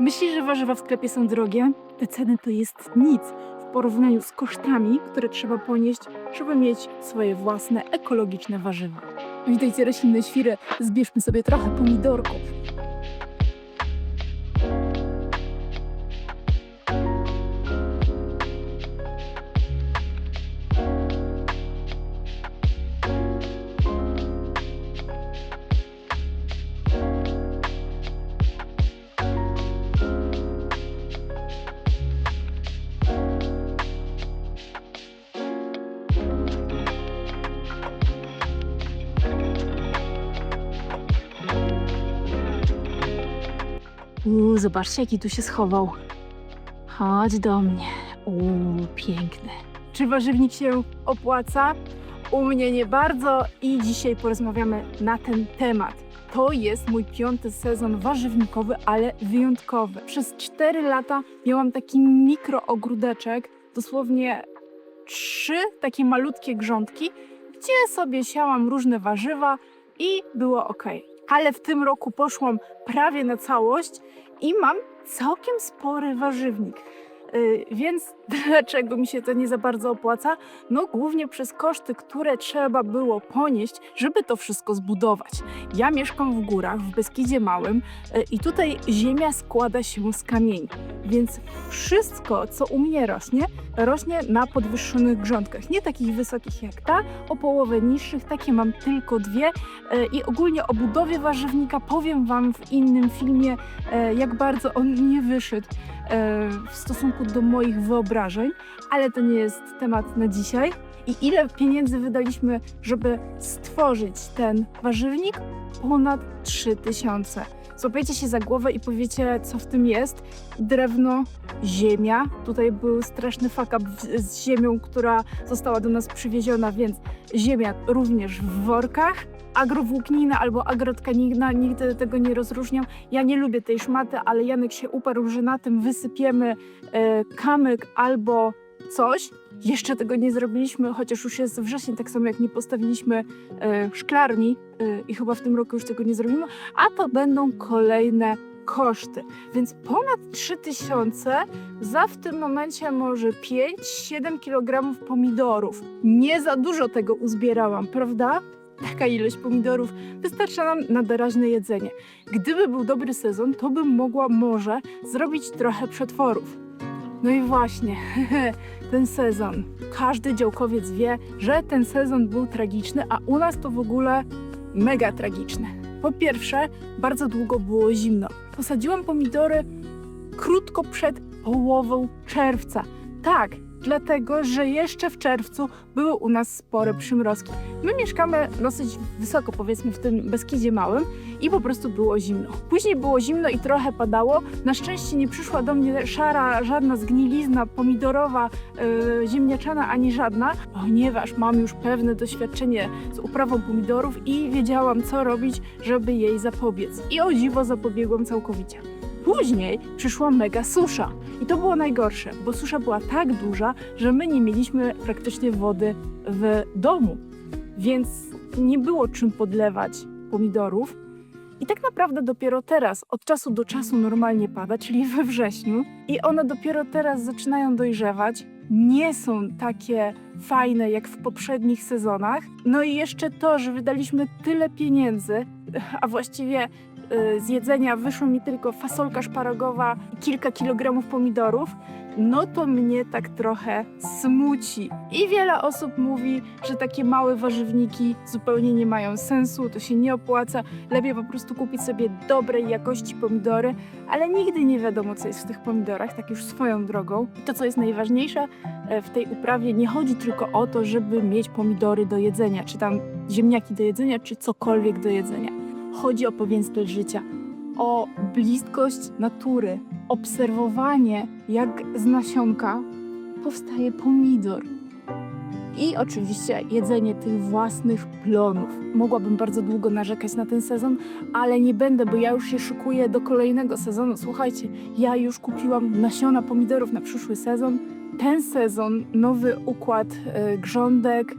Myślisz, że warzywa w sklepie są drogie? Te ceny to jest nic w porównaniu z kosztami, które trzeba ponieść, żeby mieć swoje własne ekologiczne warzywa. Witajcie roślinne świry, zbierzmy sobie trochę pomidorków. Zobaczcie, jaki tu się schował. Chodź do mnie. Uuu, piękny. Czy warzywnik się opłaca? U mnie nie bardzo i dzisiaj porozmawiamy na ten temat. To jest mój piąty sezon warzywnikowy, ale wyjątkowy. Przez 4 lata miałam taki mikroogródeczek, dosłownie trzy takie malutkie grządki, gdzie sobie siałam różne warzywa i było ok. Ale w tym roku poszłam prawie na całość i mam całkiem spory warzywnik. Yy, więc dlaczego mi się to nie za bardzo opłaca? No głównie przez koszty, które trzeba było ponieść, żeby to wszystko zbudować. Ja mieszkam w górach, w Beskidzie Małym yy, i tutaj ziemia składa się z kamieni. Więc wszystko, co u mnie rośnie, rośnie na podwyższonych grządkach. Nie takich wysokich jak ta, o połowę niższych, takie mam tylko dwie. E, I ogólnie o budowie warzywnika powiem Wam w innym filmie, jak bardzo on nie wyszedł w stosunku do moich wyobrażeń, ale to nie jest temat na dzisiaj. I ile pieniędzy wydaliśmy, żeby stworzyć ten warzywnik? Ponad 3000. Złapiecie się za głowę i powiecie, co w tym jest. Drewno, ziemia. Tutaj był straszny w- z ziemią, która została do nas przywieziona, więc ziemia również w workach agrowłóknina albo agrotkanina, nigdy tego nie rozróżniam. Ja nie lubię tej szmaty, ale Janek się uparł, że na tym wysypiemy e, kamyk albo coś. Jeszcze tego nie zrobiliśmy, chociaż już jest wrzesień, tak samo jak nie postawiliśmy e, szklarni e, i chyba w tym roku już tego nie zrobimy, a to będą kolejne koszty. Więc ponad 3000 za w tym momencie może 5-7 kg pomidorów. Nie za dużo tego uzbierałam, prawda? Taka ilość pomidorów wystarcza nam na doraźne jedzenie. Gdyby był dobry sezon, to bym mogła może zrobić trochę przetworów. No i właśnie, ten sezon. Każdy działkowiec wie, że ten sezon był tragiczny, a u nas to w ogóle mega tragiczne. Po pierwsze, bardzo długo było zimno. Posadziłam pomidory krótko przed połową czerwca. Tak, dlatego, że jeszcze w czerwcu były u nas spore przymrozki. My mieszkamy dosyć wysoko, powiedzmy, w tym Beskidzie Małym i po prostu było zimno. Później było zimno i trochę padało. Na szczęście nie przyszła do mnie szara, żadna zgnilizna pomidorowa, yy, ziemniaczana ani żadna, ponieważ mam już pewne doświadczenie z uprawą pomidorów i wiedziałam, co robić, żeby jej zapobiec. I o dziwo zapobiegłam całkowicie. Później przyszła mega susza. I to było najgorsze, bo susza była tak duża, że my nie mieliśmy praktycznie wody w domu, więc nie było czym podlewać pomidorów. I tak naprawdę dopiero teraz, od czasu do czasu normalnie pada, czyli we wrześniu, i one dopiero teraz zaczynają dojrzewać. Nie są takie fajne jak w poprzednich sezonach. No i jeszcze to, że wydaliśmy tyle pieniędzy, a właściwie z jedzenia wyszło mi tylko fasolka szparagowa i kilka kilogramów pomidorów, no to mnie tak trochę smuci. I wiele osób mówi, że takie małe warzywniki zupełnie nie mają sensu, to się nie opłaca, lepiej po prostu kupić sobie dobrej jakości pomidory, ale nigdy nie wiadomo, co jest w tych pomidorach, tak już swoją drogą. I to, co jest najważniejsze e, w tej uprawie, nie chodzi tylko o to, żeby mieć pomidory do jedzenia, czy tam ziemniaki do jedzenia, czy cokolwiek do jedzenia. Chodzi o styl życia, o bliskość natury, obserwowanie, jak z nasionka powstaje pomidor. I oczywiście jedzenie tych własnych plonów. Mogłabym bardzo długo narzekać na ten sezon, ale nie będę, bo ja już się szykuję do kolejnego sezonu. Słuchajcie, ja już kupiłam nasiona pomidorów na przyszły sezon. Ten sezon, nowy układ e, grządek,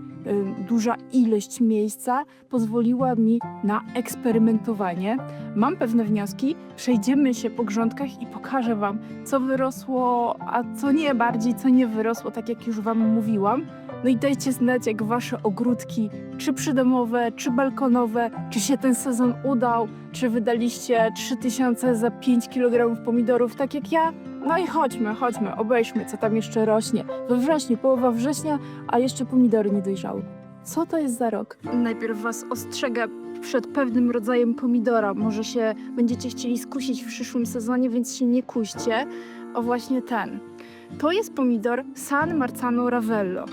duża ilość miejsca pozwoliła mi na eksperymentowanie. Mam pewne wnioski, przejdziemy się po grządkach i pokażę Wam, co wyrosło, a co nie bardziej, co nie wyrosło, tak jak już Wam mówiłam. No i dajcie znać, jak Wasze ogródki, czy przydomowe, czy balkonowe, czy się ten sezon udał, czy wydaliście 3000 za 5 kg pomidorów, tak jak ja. No i chodźmy, chodźmy, obejrzmy, co tam jeszcze rośnie. We wrześniu, połowa września, a jeszcze pomidory nie dojrzały. Co to jest za rok? Najpierw Was ostrzegę przed pewnym rodzajem pomidora. Może się będziecie chcieli skusić w przyszłym sezonie, więc się nie kuście. O właśnie ten. To jest pomidor San Marzano Ravello.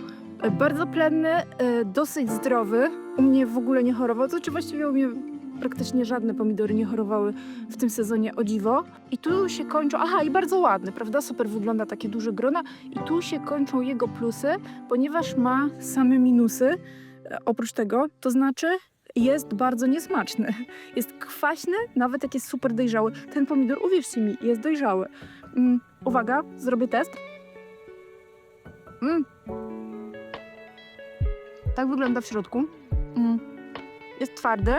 E, Bardzo plenny, e, dosyć zdrowy. U mnie w ogóle nie chorował. To znaczy właściwie u mnie praktycznie żadne pomidory nie chorowały w tym sezonie o dziwo. I tu się kończą, aha i bardzo ładny, prawda? Super wygląda takie duże grona. I tu się kończą jego plusy, ponieważ ma same minusy. E, Oprócz tego, to znaczy jest bardzo niesmaczny. Jest kwaśny, nawet jak jest super dojrzały. Ten pomidor, uwierzcie mi, jest dojrzały. Mm, uwaga, zrobię test. Mm. Tak wygląda w środku. Mm. Jest twardy.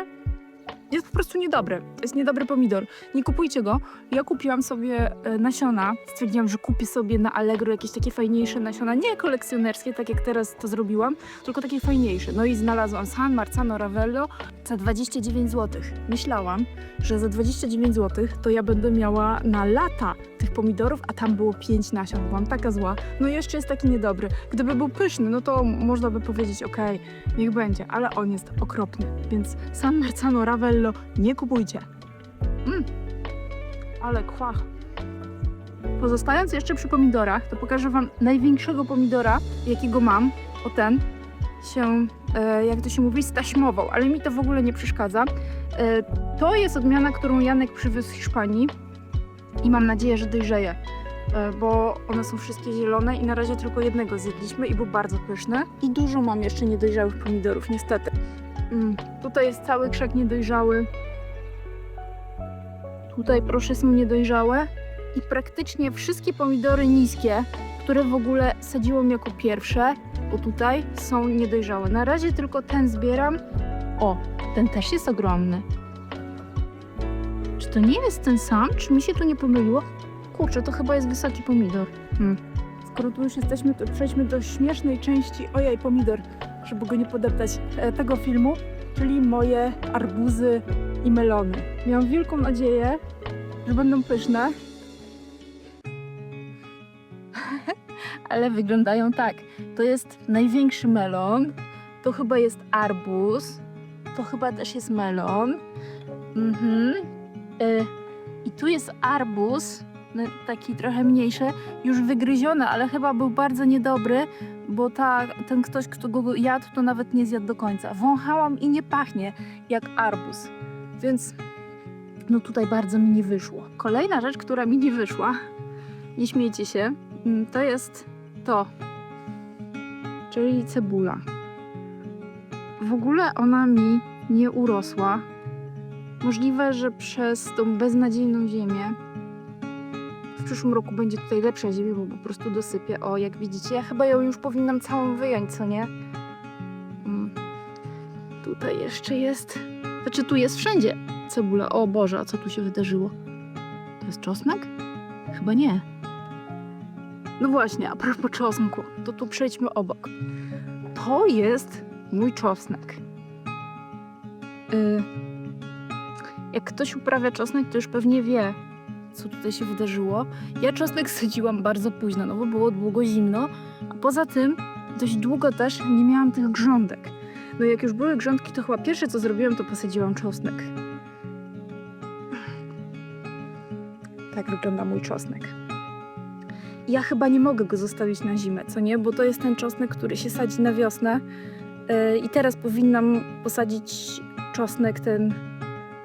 Jest po prostu niedobry. Jest niedobry pomidor. Nie kupujcie go. Ja kupiłam sobie e, nasiona. Stwierdziłam, że kupię sobie na Allegro jakieś takie fajniejsze nasiona. Nie kolekcjonerskie, tak jak teraz to zrobiłam, tylko takie fajniejsze. No i znalazłam San Marzano Ravello za 29 zł. Myślałam, że za 29 zł to ja będę miała na lata tych pomidorów, a tam było 5 nasion. Byłam taka zła. No i jeszcze jest taki niedobry. Gdyby był pyszny, no to można by powiedzieć, okej, niech będzie, ale on jest okropny. Więc San Marzano Ravello nie kupujcie. Mm. Ale kwach. Pozostając jeszcze przy pomidorach, to pokażę Wam największego pomidora, jakiego mam. O ten się, e, jak to się mówi, staśmował, ale mi to w ogóle nie przeszkadza. E, to jest odmiana, którą Janek przywiózł z Hiszpanii i mam nadzieję, że dojrzeje, e, bo one są wszystkie zielone i na razie tylko jednego zjedliśmy i był bardzo pyszny. I dużo mam jeszcze niedojrzałych pomidorów, niestety. Mm, tutaj jest cały krzak niedojrzały. Tutaj proszę są niedojrzałe i praktycznie wszystkie pomidory niskie, które w ogóle sadziłam jako pierwsze, bo tutaj są niedojrzałe. Na razie tylko ten zbieram. O, ten też jest ogromny. Czy to nie jest ten sam? Czy mi się tu nie pomyliło? Kurczę, to chyba jest wysoki pomidor. Hmm. Skoro tu już jesteśmy, to przejdźmy do śmiesznej części ojej pomidor, żeby go nie podeptać e, tego filmu, czyli moje arbuzy i melony. Miałam wielką nadzieję, że będą pyszne, ale wyglądają tak. To jest największy melon, to chyba jest arbuz, to chyba też jest melon. Mhm. Y, I tu jest arbuz, no, taki trochę mniejszy, już wygryziony, ale chyba był bardzo niedobry, bo ta, ten ktoś, kto go jadł, to nawet nie zjadł do końca. Wąchałam i nie pachnie jak arbuz, więc no tutaj bardzo mi nie wyszło. Kolejna rzecz, która mi nie wyszła, nie śmiejcie się, mm, to jest to, czyli cebula. W ogóle ona mi nie urosła. Możliwe, że przez tą beznadziejną ziemię. Przyszłym roku będzie tutaj lepsza ziemia, bo po prostu dosypię. O, jak widzicie, ja chyba ją już powinnam całą wyjąć, co nie? Mm. Tutaj jeszcze jest. Znaczy, tu jest wszędzie cebula. O Boże, a co tu się wydarzyło? To jest czosnek? Chyba nie. No właśnie, a propos czosnku, to tu przejdźmy obok. To jest mój czosnek. Y, jak ktoś uprawia czosnek, to już pewnie wie, co tutaj się wydarzyło. Ja czosnek sadziłam bardzo późno, no bo było długo zimno, a poza tym dość długo też nie miałam tych grządek. No jak już były grządki, to chyba pierwsze co zrobiłam, to posadziłam czosnek. Tak wygląda mój czosnek. Ja chyba nie mogę go zostawić na zimę, co nie? Bo to jest ten czosnek, który się sadzi na wiosnę. Yy, I teraz powinnam posadzić czosnek ten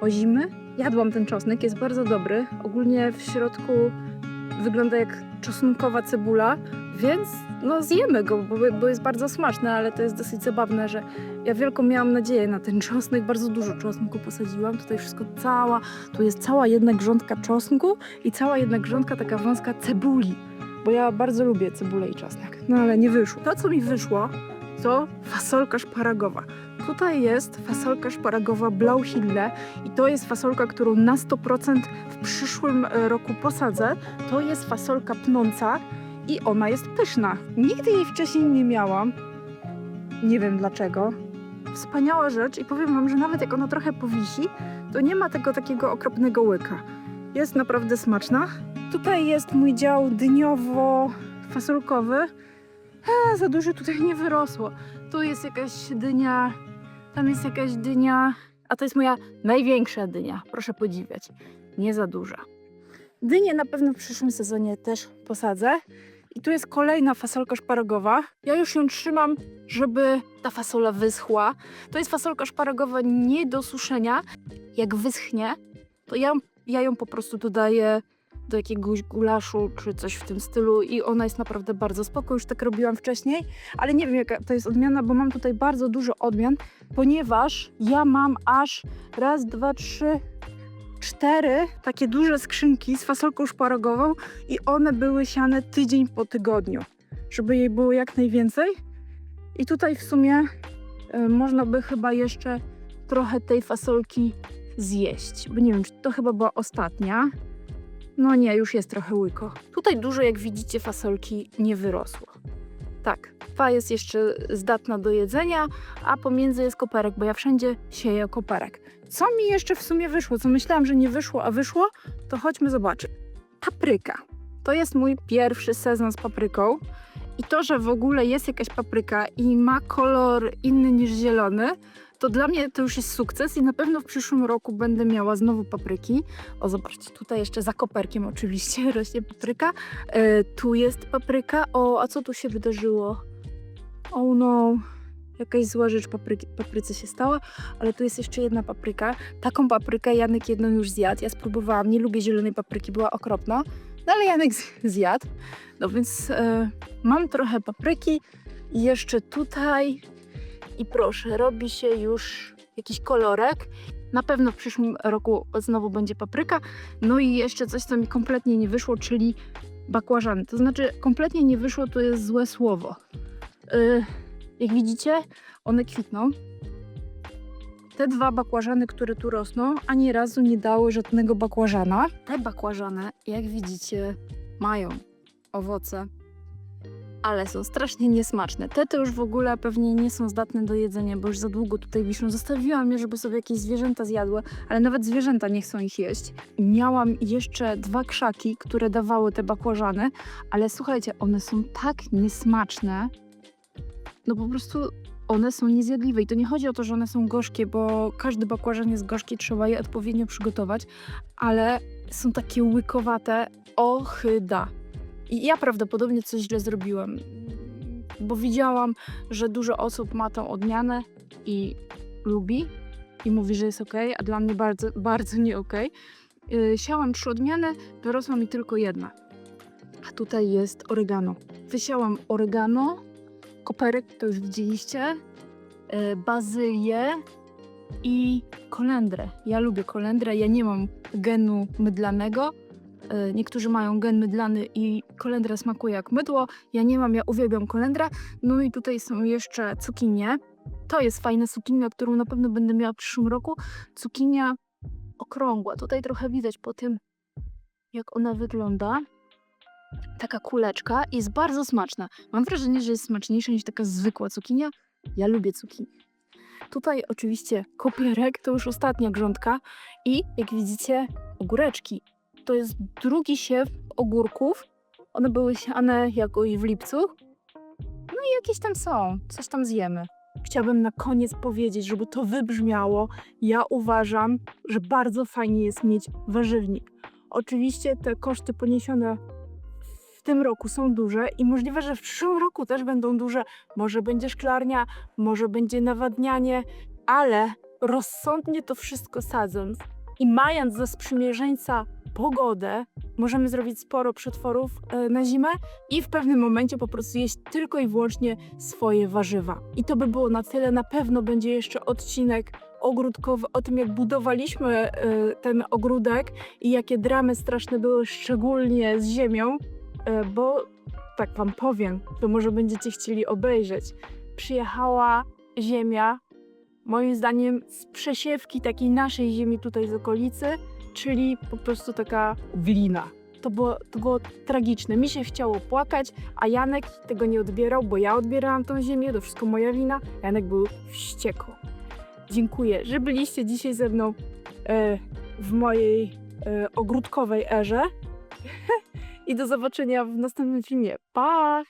o zimy. Jadłam ten czosnek, jest bardzo dobry. Ogólnie w środku wygląda jak czosnkowa cebula, więc no zjemy go, bo, bo jest bardzo smaczny, ale to jest dosyć zabawne, że ja wielką miałam nadzieję na ten czosnek, bardzo dużo czosnku posadziłam. Tutaj wszystko cała, tu jest cała jedna grządka czosnku i cała jedna grządka taka wąska cebuli, bo ja bardzo lubię cebulę i czosnek. No ale nie wyszło. To, co mi wyszło, to fasolka szparagowa. Tutaj jest fasolka szparagowa Blauhille i to jest fasolka, którą na 100% w przyszłym e, roku posadzę. To jest fasolka pnąca i ona jest pyszna. Nigdy jej wcześniej nie miałam. Nie wiem dlaczego. Wspaniała rzecz i powiem wam, że nawet jak ona trochę powisi, to nie ma tego takiego okropnego łyka. Jest naprawdę smaczna. Tutaj jest mój dział dyniowo-fasolkowy. E, za dużo tutaj nie wyrosło. Tu jest jakaś dynia, tam jest jakaś dynia, a to jest moja największa dynia. Proszę podziwiać. Nie za duża. Dynię na pewno w przyszłym sezonie też posadzę. I tu jest kolejna fasolka szparagowa. Ja już ją trzymam, żeby ta fasola wyschła. To jest fasolka szparagowa nie do suszenia. Jak wyschnie, to ja, ja ją po prostu dodaję do jakiegoś gulaszu czy coś w tym stylu i ona jest naprawdę bardzo spoko. Już tak robiłam wcześniej, ale nie wiem jaka to jest odmiana, bo mam tutaj bardzo dużo odmian, ponieważ ja mam aż raz, dwa, trzy, cztery takie duże skrzynki z fasolką szparagową i one były siane tydzień po tygodniu, żeby jej było jak najwięcej. I tutaj w sumie y, można by chyba jeszcze trochę tej fasolki zjeść, bo nie wiem, czy to chyba była ostatnia. No nie, już jest trochę łyko. Tutaj dużo, jak widzicie, fasolki nie wyrosło. Tak, ta jest jeszcze zdatna do jedzenia, a pomiędzy jest koperek, bo ja wszędzie sieję koperek. Co mi jeszcze w sumie wyszło, co myślałam, że nie wyszło, a wyszło, to chodźmy zobaczyć. Papryka. To jest mój pierwszy sezon z papryką. I to, że w ogóle jest jakaś papryka i ma kolor inny niż zielony, to dla mnie to już jest sukces i na pewno w przyszłym roku będę miała znowu papryki. O, zobaczcie, tutaj jeszcze za koperkiem oczywiście rośnie papryka. E, tu jest papryka. O, a co tu się wydarzyło? Oh no, jakaś zła rzecz papryki, papryce się stała, ale tu jest jeszcze jedna papryka. Taką paprykę Janek jedną już zjadł. Ja spróbowałam, nie lubię zielonej papryki, była okropna. No ale Janek zjadł. No więc e, mam trochę papryki. I jeszcze tutaj i proszę, robi się już jakiś kolorek. Na pewno w przyszłym roku znowu będzie papryka. No i jeszcze coś, co mi kompletnie nie wyszło, czyli bakłażany. To znaczy, kompletnie nie wyszło to jest złe słowo. Yy, jak widzicie, one kwitną. Te dwa bakłażany, które tu rosną, ani razu nie dały żadnego bakłażana. Te bakłażany, jak widzicie, mają owoce ale są strasznie niesmaczne. Te to już w ogóle pewnie nie są zdatne do jedzenia, bo już za długo tutaj wiszą. Zostawiłam je, żeby sobie jakieś zwierzęta zjadły, ale nawet zwierzęta nie chcą ich jeść. Miałam jeszcze dwa krzaki, które dawały te bakłażany, ale słuchajcie, one są tak niesmaczne. No po prostu one są niezjadliwe i to nie chodzi o to, że one są gorzkie, bo każdy bakłażan jest gorzki, trzeba je odpowiednio przygotować, ale są takie łykowate, ochyda. I ja prawdopodobnie coś źle zrobiłam, bo widziałam, że dużo osób ma tą odmianę i lubi i mówi, że jest ok, a dla mnie bardzo, bardzo nie ok. Siałam trzy odmiany, wyrosła mi tylko jedna. A tutaj jest oregano. Wysiałam oregano, koperek, to już widzieliście, yy, bazylię i kolendrę. Ja lubię kolendrę, ja nie mam genu mydlanego, Niektórzy mają gen mydlany i kolendra smakuje jak mydło. Ja nie mam, ja uwielbiam kolendra. No i tutaj są jeszcze cukinie. To jest fajna cukinia, którą na pewno będę miała w przyszłym roku. Cukinia okrągła. Tutaj trochę widać po tym, jak ona wygląda. Taka kuleczka jest bardzo smaczna. Mam wrażenie, że jest smaczniejsza niż taka zwykła cukinia. Ja lubię cukinię. Tutaj oczywiście kopierek, to już ostatnia grządka i jak widzicie ogóreczki to jest drugi siew ogórków. One były siane jakoś w lipcu. No i jakieś tam są, coś tam zjemy. Chciałabym na koniec powiedzieć, żeby to wybrzmiało. Ja uważam, że bardzo fajnie jest mieć warzywnik. Oczywiście te koszty poniesione w tym roku są duże i możliwe, że w przyszłym roku też będą duże. Może będzie szklarnia, może będzie nawadnianie, ale rozsądnie to wszystko sadząc i mając za sprzymierzeńca pogodę, możemy zrobić sporo przetworów e, na zimę i w pewnym momencie po prostu jeść tylko i wyłącznie swoje warzywa. I to by było na tyle. Na pewno będzie jeszcze odcinek ogródkowy o tym, jak budowaliśmy e, ten ogródek i jakie dramy straszne były, szczególnie z ziemią, e, bo tak wam powiem, to może będziecie chcieli obejrzeć. przyjechała ziemia, moim zdaniem z przesiewki takiej naszej ziemi tutaj z okolicy, czyli po prostu taka glina. To było, to było tragiczne. Mi się chciało płakać, a Janek tego nie odbierał, bo ja odbierałam tą ziemię, to wszystko moja wina. Janek był wściekły. Dziękuję, że byliście dzisiaj ze mną e, w mojej e, ogródkowej erze. I do zobaczenia w następnym filmie. Pa!